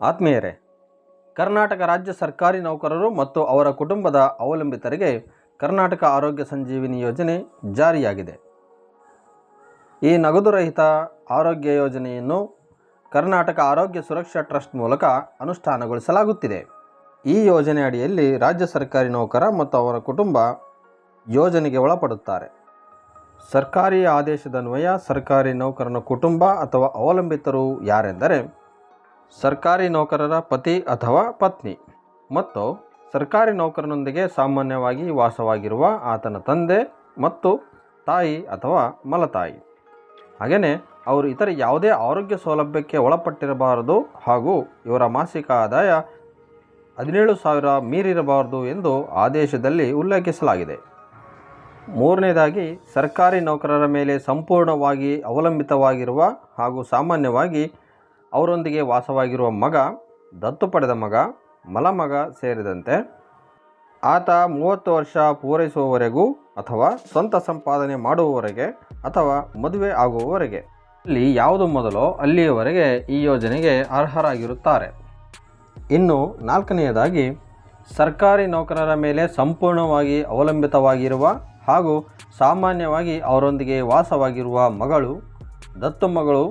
ಆತ್ಮೀಯರೇ, ಕರ್ನಾಟಕ ರಾಜ್ಯ ಸರ್ಕಾರಿ ನೌಕರರು ಮತ್ತು ಅವರ ಕುಟುಂಬದ ಅವಲಂಬಿತರಿಗೆ ಕರ್ನಾಟಕ ಆರೋಗ್ಯ ಸಂಜೀವಿನಿ ಯೋಜನೆ ಜಾರಿಯಾಗಿದೆ. ಈ ನಗದುರಹಿತ ಆರೋಗ್ಯ ಯೋಜನೆಯನ್ನು ಕರ್ನಾಟಕ ಆರೋಗ್ಯ ಸುರಕ್ಷಾ ಟ್ರಸ್ಟ್ ಮೂಲಕ ಅನುಷ್ಠಾನಗೊಳಿಸಲಾಗುತ್ತಿದೆ. ಈ ಯೋಜನೆ ಅಡಿಯಲ್ಲಿ ರಾಜ್ಯ ಸರ್ಕಾರಿ ನೌಕರ ಮತ್ತು ಅವರ ಕುಟುಂಬ ಯೋಜನೆಗೆ ಒಳಪಡುತ್ತಾರೆ. ಸರ್ಕಾರಿ ಆದೇಶದನ್ವಯ ಸರ್ಕಾರಿ ನೌಕರನ ಕುಟುಂಬ ಅಥವಾ ಅವಲಂಬಿತರು ಯಾರೆಂದರೆ ಸರ್ಕಾರಿ ನೌಕರರ ಪತಿ ಅಥವಾ ಪತ್ನಿ. ಮತ್ತು ಸರ್ಕಾರಿ ನೌಕರನೊಂದಿಗೆ ಸಾಮಾನ್ಯವಾಗಿ ವಾಸವಾಗಿರುವ ಆತನ ತಂದೆ ಮತ್ತು ತಾಯಿ ಅಥವಾ ಮಲತಾಯಿ. ಹಾಗೆಯೇ ಅವರು ಇತರ ಯಾವುದೇ ಆರೋಗ್ಯ ಸೌಲಭ್ಯಕ್ಕೆ ಒಳಪಟ್ಟಿರಬಾರದು ಹಾಗೂ ಇವರ ಮಾಸಿಕ ಆದಾಯ ಹದಿನೇಳು ಸಾವಿರ ಮೀರಿರಬಾರದು ಎಂದು ಆದೇಶದಲ್ಲಿ ಉಲ್ಲೇಖಿಸಲಾಗಿದೆ. ಮೂರನೇದಾಗಿ, ಸರ್ಕಾರಿ ನೌಕರರ ಮೇಲೆ ಸಂಪೂರ್ಣವಾಗಿ ಅವಲಂಬಿತವಾಗಿರುವ ಹಾಗೂ ಸಾಮಾನ್ಯವಾಗಿ ಅವರೊಂದಿಗೆ ವಾಸವಾಗಿರುವ ಮಗ, ದತ್ತು ಪಡೆದ ಮಗ, ಮಲಮಗ ಸೇರಿದಂತೆ ಆತ ಮೂವತ್ತು ವರ್ಷ ಪೂರೈಸುವವರೆಗೂ ಅಥವಾ ಸ್ವಂತ ಸಂಪಾದನೆ ಮಾಡುವವರೆಗೆ ಅಥವಾ ಮದುವೆ ಆಗುವವರೆಗೆ. ಇಲ್ಲಿ ಯಾವುದು ಮೊದಲೋ ಅಲ್ಲಿಯವರೆಗೆ ಈ ಯೋಜನೆಗೆ ಅರ್ಹರಾಗಿರುತ್ತಾರೆ. ಇನ್ನು ನಾಲ್ಕನೆಯದಾಗಿ, ಸರ್ಕಾರಿ ನೌಕರರ ಮೇಲೆ ಸಂಪೂರ್ಣವಾಗಿ ಅವಲಂಬಿತವಾಗಿರುವ ಹಾಗೂ ಸಾಮಾನ್ಯವಾಗಿ ಅವರೊಂದಿಗೆ ವಾಸವಾಗಿರುವ ಮಗಳು, ದತ್ತು ಮಗಳು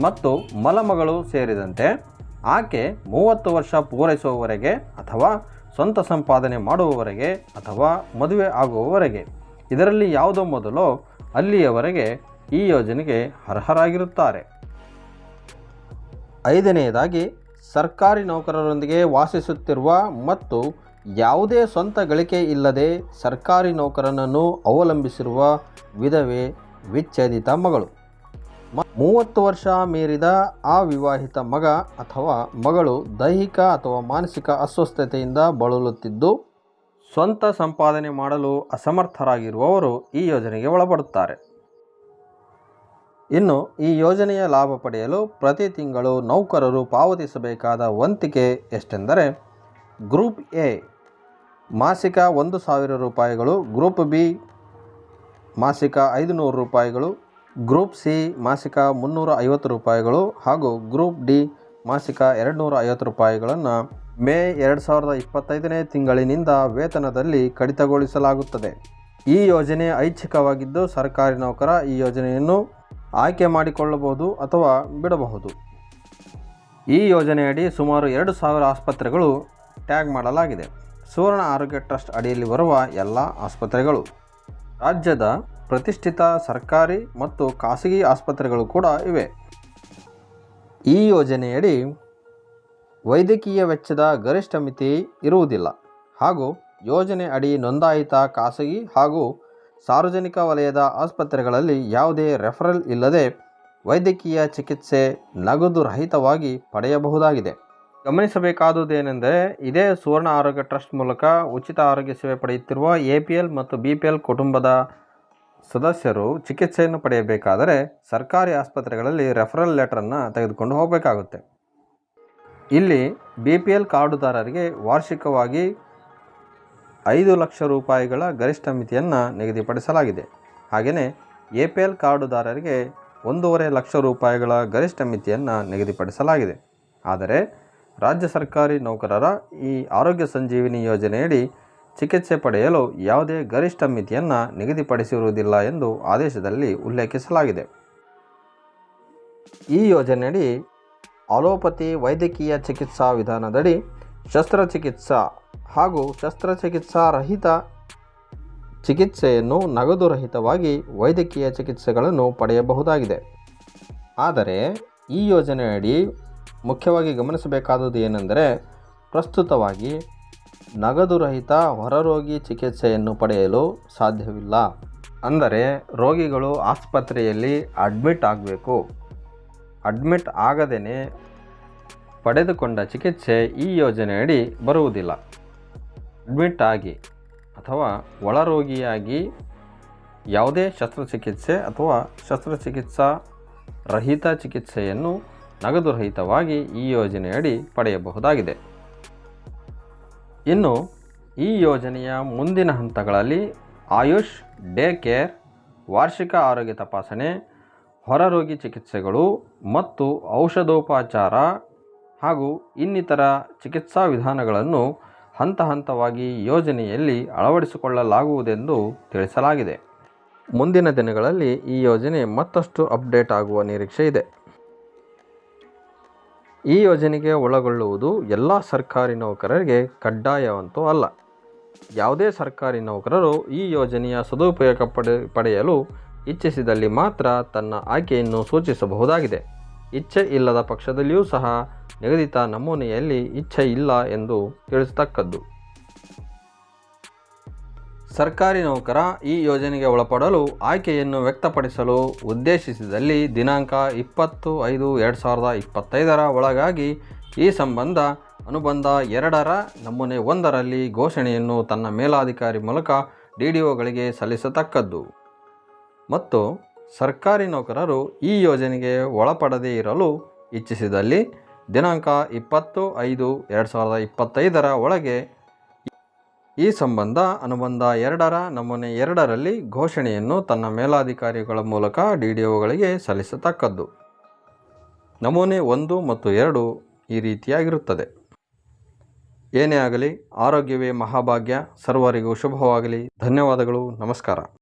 ಮತ್ತು ಮಲಮಗಳು ಸೇರಿದಂತೆ ಆಕೆ ಮೂವತ್ತು ವರ್ಷ ಪೂರೈಸುವವರೆಗೆ ಅಥವಾ ಸ್ವಂತ ಸಂಪಾದನೆ ಮಾಡುವವರೆಗೆ ಅಥವಾ ಮದುವೆ ಆಗುವವರೆಗೆ. ಇದರಲ್ಲಿ ಯಾವುದೋ ಮೊದಲೋ ಅಲ್ಲಿಯವರೆಗೆ ಈ ಯೋಜನೆಗೆ ಅರ್ಹರಾಗಿರುತ್ತಾರೆ. ಐದನೆಯದಾಗಿ, ಸರ್ಕಾರಿ ನೌಕರರೊಂದಿಗೆ ವಾಸಿಸುತ್ತಿರುವ ಮತ್ತು ಯಾವುದೇ ಸ್ವಂತ ಗಳಿಕೆ ಇಲ್ಲದೆ ಸರ್ಕಾರಿ ನೌಕರನನ್ನು ಅವಲಂಬಿಸಿರುವ ವಿಧವೆ ವಿಚ್ಛೇದಿತ ಮಗಳು. ಮೂವತ್ತು ವರ್ಷ ಮೀರಿದ ಅವಿವಾಹಿತ ಮಗ ಅಥವಾ ಮಗಳು ದೈಹಿಕ ಅಥವಾ ಮಾನಸಿಕ ಅಸ್ವಸ್ಥತೆಯಿಂದ ಬಳಲುತ್ತಿದ್ದು, ಸ್ವಂತ ಸಂಪಾದನೆ ಮಾಡಲು ಅಸಮರ್ಥರಾಗಿರುವವರು ಈ ಯೋಜನೆಗೆ ಒಳಪಡುತ್ತಾರೆ. ಇನ್ನು ಈ ಯೋಜನೆಯ ಲಾಭ ಪಡೆಯಲು ಪ್ರತಿ ತಿಂಗಳು ನೌಕರರು ಪಾವತಿಸಬೇಕಾದ ವಂತಿಕೆ ಎಷ್ಟೆಂದರೆ, ಗ್ರೂಪ್ ಎ ಮಾಸಿಕ ಒಂದು ಸಾವಿರ ರೂಪಾಯಿಗಳು, ಗ್ರೂಪ್ ಬಿ ಮಾಸಿಕ ಐದುನೂರು ರೂಪಾಯಿಗಳು ಗ್ರೂಪ್ ಸಿ ಮಾಸಿಕ ಮುನ್ನೂರ ಐವತ್ತು ರೂಪಾಯಿಗಳು ಹಾಗೂ ಗ್ರೂಪ್ ಡಿ ಮಾಸಿಕ ಎರಡುನೂರ ಐವತ್ತು ರೂಪಾಯಿಗಳನ್ನು ಮೇ ಎರಡು ಸಾವಿರದ ಇಪ್ಪತ್ತೈದನೇ ತಿಂಗಳಿನಿಂದ ವೇತನದಲ್ಲಿ ಕಡಿತಗೊಳಿಸಲಾಗುತ್ತದೆ. ಈ ಯೋಜನೆ ಐಚ್ಛಿಕವಾಗಿದ್ದು ಸರ್ಕಾರಿ ನೌಕರ ಈ ಯೋಜನೆಯನ್ನು ಆಯ್ಕೆ ಮಾಡಿಕೊಳ್ಳಬಹುದು ಅಥವಾ ಬಿಡಬಹುದು. ಈ ಯೋಜನೆಯಡಿ ಸುಮಾರು ಎರಡು ಸಾವಿರ ಆಸ್ಪತ್ರೆಗಳು ಟ್ಯಾಗ್ ಮಾಡಲಾಗಿದೆ. ಸುವರ್ಣ ಆರೋಗ್ಯ ಟ್ರಸ್ಟ್ ಅಡಿಯಲ್ಲಿ ಬರುವ ಎಲ್ಲ ಆಸ್ಪತ್ರೆಗಳು. ರಾಜ್ಯದ ಪ್ರತಿಷ್ಠಿತ ಸರ್ಕಾರಿ ಮತ್ತು ಖಾಸಗಿ ಆಸ್ಪತ್ರೆಗಳು ಕೂಡ ಇವೆ. ಈ ಯೋಜನೆಯಡಿ ವೈದ್ಯಕೀಯ ವೆಚ್ಚದ ಗರಿಷ್ಠ ಮಿತಿ ಇರುವುದಿಲ್ಲ. ಹಾಗೂ ಯೋಜನೆ ಅಡಿ ನೋಂದಾಯಿತ ಖಾಸಗಿ ಹಾಗೂ ಸಾರ್ವಜನಿಕ ವಲಯದ ಆಸ್ಪತ್ರೆಗಳಲ್ಲಿ ಯಾವುದೇ ರೆಫರಲ್ ಇಲ್ಲದೆ ವೈದ್ಯಕೀಯ ಚಿಕಿತ್ಸೆ ನಗದು ರಹಿತವಾಗಿ ಪಡೆಯಬಹುದಾಗಿದೆ. ಗಮನಿಸಬೇಕಾದುದೇನೆಂದರೆ, ಇದೇ ಸುವರ್ಣ ಆರೋಗ್ಯ ಟ್ರಸ್ಟ್ ಮೂಲಕ ಉಚಿತ ಆರೋಗ್ಯ ಸೇವೆ ಪಡೆಯುತ್ತಿರುವ ಎ ಪಿ ಎಲ್ ಮತ್ತು ಬಿ ಪಿ ಎಲ್ ಕುಟುಂಬದ ಸದಸ್ಯರು ಚಿಕಿತ್ಸೆಯನ್ನು ಪಡೆಯಬೇಕಾದರೆ ಸರ್ಕಾರಿ ಆಸ್ಪತ್ರೆಗಳಲ್ಲಿ ರೆಫರಲ್ ಲೆಟರನ್ನು ತೆಗೆದುಕೊಂಡು ಹೋಗಬೇಕಾಗುತ್ತೆ. ಇಲ್ಲಿ ಬಿ ಪಿ ಎಲ್ ಕಾರ್ಡುದಾರರಿಗೆ ವಾರ್ಷಿಕವಾಗಿ ಐದು ಲಕ್ಷ ರೂಪಾಯಿಗಳ ಗರಿಷ್ಠ ಮಿತಿಯನ್ನು ನಿಗದಿಪಡಿಸಲಾಗಿದೆ. ಹಾಗೆಯೇ ಎ ಪಿ ಎಲ್ ಕಾರ್ಡುದಾರರಿಗೆ ಒಂದೂವರೆ ಲಕ್ಷ ರೂಪಾಯಿಗಳ ಗರಿಷ್ಠ ಮಿತಿಯನ್ನು ನಿಗದಿಪಡಿಸಲಾಗಿದೆ. ಆದರೆ ರಾಜ್ಯ ಸರ್ಕಾರಿ ನೌಕರರ ಈ ಆರೋಗ್ಯ ಸಂಜೀವಿನಿ ಯೋಜನೆಯಡಿ ಚಿಕಿತ್ಸೆ ಪಡೆಯಲು ಯಾವುದೇ ಗರಿಷ್ಠ ಮಿತಿಯನ್ನು ನಿಗದಿಪಡಿಸಿರುವುದಿಲ್ಲ ಎಂದು ಆದೇಶದಲ್ಲಿ ಉಲ್ಲೇಖಿಸಲಾಗಿದೆ. ಈ ಯೋಜನೆಯಡಿ ಅಲೋಪತಿ ವೈದ್ಯಕೀಯ ಚಿಕಿತ್ಸಾ ವಿಧಾನದಡಿ ಶಸ್ತ್ರಚಿಕಿತ್ಸಾ ಹಾಗೂ ಶಸ್ತ್ರಚಿಕಿತ್ಸಾ ರಹಿತ ಚಿಕಿತ್ಸೆಯನ್ನು ನಗದು ರಹಿತವಾಗಿ ವೈದ್ಯಕೀಯ ಚಿಕಿತ್ಸೆಗಳನ್ನು ಪಡೆಯಬಹುದಾಗಿದೆ. ಆದರೆ ಈ ಯೋಜನೆಯಡಿ ಮುಖ್ಯವಾಗಿ ಗಮನಿಸಬೇಕಾದದ್ದು ಏನೆಂದರೆ ಪ್ರಸ್ತುತವಾಗಿ ನಗದು ರಹಿತ ಹೊರರೋಗಿ ಚಿಕಿತ್ಸೆಯನ್ನು ಪಡೆಯಲು ಸಾಧ್ಯವಿಲ್ಲ. ಅಂದರೆ ರೋಗಿಗಳು ಆಸ್ಪತ್ರೆಯಲ್ಲಿ ಅಡ್ಮಿಟ್ ಆಗಬೇಕು. ಅಡ್ಮಿಟ್ ಆಗದೇ ಪಡೆದುಕೊಂಡ ಚಿಕಿತ್ಸೆ ಈ ಯೋಜನೆಯಡಿ ಬರುವುದಿಲ್ಲ. ಅಡ್ಮಿಟ್ ಆಗಿ ಅಥವಾ ಒಳರೋಗಿಯಾಗಿ ಯಾವುದೇ ಶಸ್ತ್ರಚಿಕಿತ್ಸೆ ಅಥವಾ ಶಸ್ತ್ರಚಿಕಿತ್ಸಾ ರಹಿತ ಚಿಕಿತ್ಸೆಯನ್ನು ನಗದು ರಹಿತವಾಗಿ ಈ ಯೋಜನೆಯಡಿ ಪಡೆಯಬಹುದಾಗಿದೆ. ಇನ್ನು ಈ ಯೋಜನೆಯ ಮುಂದಿನ ಹಂತಗಳಲ್ಲಿ ಆಯುಷ್ ಡೇ ಕೇರ್, ವಾರ್ಷಿಕ ಆರೋಗ್ಯ ತಪಾಸಣೆ ಹೊರರೋಗಿ ಚಿಕಿತ್ಸೆಗಳು ಮತ್ತು ಔಷಧೋಪಚಾರ ಹಾಗೂ ಇನ್ನಿತರ ಚಿಕಿತ್ಸಾ ವಿಧಾನಗಳನ್ನು ಹಂತ ಹಂತವಾಗಿ ಯೋಜನೆಯಲ್ಲಿ ಅಳವಡಿಸಿಕೊಳ್ಳಲಾಗುವುದೆಂದು ತಿಳಿಸಲಾಗಿದೆ. ಮುಂದಿನ ದಿನಗಳಲ್ಲಿ ಈ ಯೋಜನೆ ಮತ್ತಷ್ಟು ಅಪ್ಡೇಟ್ ಆಗುವ ನಿರೀಕ್ಷೆ ಇದೆ. ಈ ಯೋಜನೆಗೆ ಒಳಗೊಳ್ಳುವುದು ಎಲ್ಲ ಸರ್ಕಾರಿ ನೌಕರರಿಗೆ ಕಡ್ಡಾಯವಂತೂ ಅಲ್ಲ. ಯಾವುದೇ ಸರ್ಕಾರಿ ನೌಕರರು ಈ ಯೋಜನೆಯ ಸದುಪಯೋಗ ಪಡೆ, ಪಡೆಯಲು ಇಚ್ಛಿಸಿದಲ್ಲಿ ಮಾತ್ರ ತನ್ನ ಆಯ್ಕೆಯನ್ನು ಸೂಚಿಸಬಹುದಾಗಿದೆ. ಇಚ್ಛೆ ಇಲ್ಲದ ಪಕ್ಷದಲ್ಲಿಯೂ ಸಹ ನಿಗದಿತ ನಮೂನೆಯಲ್ಲಿ ಇಚ್ಛೆ ಇಲ್ಲ ಎಂದು ತಿಳಿಸತಕ್ಕದ್ದು. ಸರ್ಕಾರಿ ನೌಕರ ಈ ಯೋಜನೆಗೆ ಒಳಪಡಲು ಆಯ್ಕೆಯನ್ನು ವ್ಯಕ್ತಪಡಿಸಲು ಉದ್ದೇಶಿಸಿದಲ್ಲಿ ದಿನಾಂಕ ಇಪ್ಪತ್ತು ಐದು ಎರಡು ಸಾವಿರದ ಇಪ್ಪತ್ತೈದರ ಒಳಗಾಗಿ ಈ ಸಂಬಂಧ ಅನುಬಂಧ ಎರಡರ ನಮೂನೆ ಒಂದರಲ್ಲಿ ಘೋಷಣೆಯನ್ನು ತನ್ನ ಮೇಲಾಧಿಕಾರಿ ಮೂಲಕ ಡಿ ಡಿ ಒಗಳಿಗೆ ಸಲ್ಲಿಸತಕ್ಕದ್ದು. ಮತ್ತು ಸರ್ಕಾರಿ ನೌಕರರು ಈ ಯೋಜನೆಗೆ ಒಳಪಡದೇ ಇರಲು ಇಚ್ಛಿಸಿದಲ್ಲಿ ದಿನಾಂಕ ಇಪ್ಪತ್ತು ಐದು ಎರಡು ಸಾವಿರದ ಇಪ್ಪತ್ತೈದರ ಒಳಗೆ ಈ ಸಂಬಂಧ ಅನುಬಂಧ ಎರಡರ ನಮೂನೆ ಎರಡರಲ್ಲಿ ಘೋಷಣೆಯನ್ನು ತನ್ನ ಮೇಲಾಧಿಕಾರಿಗಳ ಮೂಲಕ ಡಿ ಡಿ ಒಗಳಿಗೆ ಸಲ್ಲಿಸತಕ್ಕದ್ದು. ನಮೂನೆ ಒಂದು ಮತ್ತು ಎರಡು ಈ ರೀತಿಯಾಗಿರುತ್ತದೆ. ಏನೇ ಆಗಲಿ, ಆರೋಗ್ಯವೇ ಮಹಾಭಾಗ್ಯ. ಸರ್ವರಿಗೂ ಶುಭವಾಗಲಿ. ಧನ್ಯವಾದಗಳು. ನಮಸ್ಕಾರ.